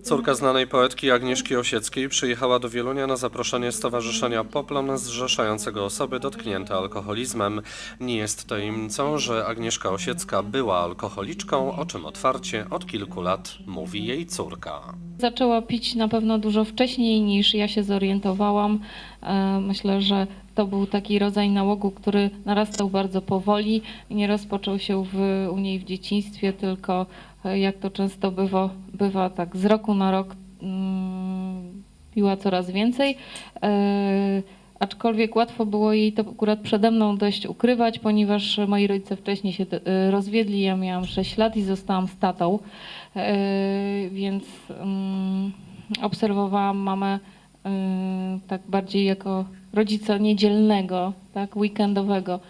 Córka znanej poetki Agnieszki Osieckiej przyjechała do Wielunia na zaproszenie Stowarzyszenia Poplon zrzeszającego osoby dotknięte alkoholizmem. Nie jest tajemnicą, że Agnieszka Osiecka była alkoholiczką, o czym otwarcie od kilku lat mówi jej córka. Zaczęła pić na pewno dużo wcześniej niż ja się zorientowałam. E, Myślę, że to był taki rodzaj nałogu, który narastał bardzo powoli. Nie rozpoczął się w, u niej w dzieciństwie, tylko e, jak to często bywa, bywa tak z roku na rok mm, piła coraz więcej. E, Aczkolwiek łatwo było jej to akurat przede mną dość ukrywać, ponieważ moi rodzice wcześniej się e, rozwiedli. Ja miałam 6 lat i zostałam z tatą. Więc mm, obserwowałam mamę tak bardziej jako rodzica niedzielnego, tak, weekendowego.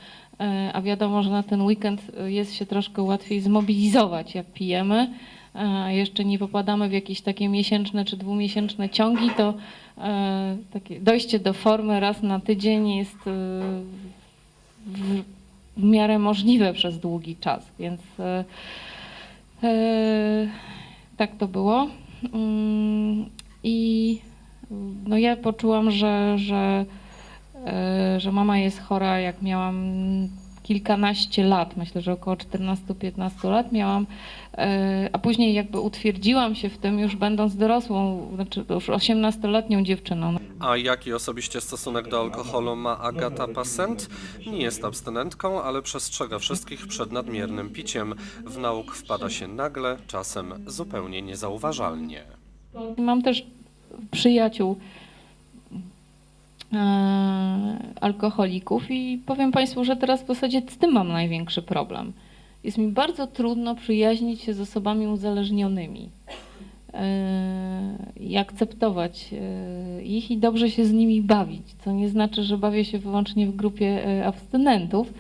E, A wiadomo, że na ten weekend jest się troszkę łatwiej zmobilizować, jak pijemy. E, A jeszcze nie popadamy w jakieś takie miesięczne czy dwumiesięczne ciągi, to e, takie dojście do formy raz na tydzień jest e, w, miarę możliwe przez długi czas, więc e, E, tak to było. Mm, I no ja poczułam, że, że, e, że mama jest chora, jak miałam kilkanaście lat, myślę, że około 14-15 lat miałam, e, a później jakby utwierdziłam się w tym już będąc dorosłą, znaczy już 18-letnią dziewczyną. A jaki osobiście stosunek do alkoholu ma Agata Passent? Nie jest abstynentką, ale przestrzega wszystkich przed nadmiernym piciem. W nauk wpada się nagle, czasem zupełnie niezauważalnie. Mam też przyjaciół e, alkoholików i powiem Państwu, że teraz w zasadzie z tym mam największy problem. Jest mi bardzo trudno przyjaźnić się z osobami uzależnionymi e, i akceptować e, ich i dobrze się z nimi bawić, co nie znaczy, że bawię się wyłącznie w grupie abstynentów.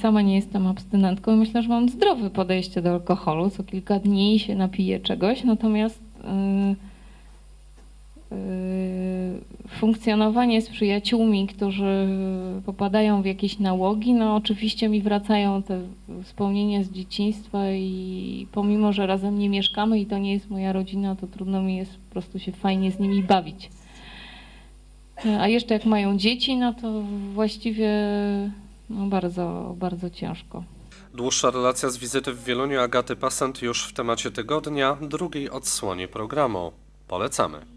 Sama nie jestem abstynentką i myślę, że mam zdrowe podejście do alkoholu. Co kilka dni się napiję czegoś, natomiast funkcjonowanie z przyjaciółmi, którzy popadają w jakieś nałogi, no oczywiście mi wracają te wspomnienia z dzieciństwa i pomimo, że razem nie mieszkamy i to nie jest moja rodzina, to trudno mi jest po prostu się fajnie z nimi bawić. A jeszcze jak mają dzieci, no to właściwie no bardzo, bardzo ciężko. Dłuższa relacja z wizyty w Wieluniu Agaty Passent już w temacie tygodnia, drugiej odsłonie programu. Polecamy.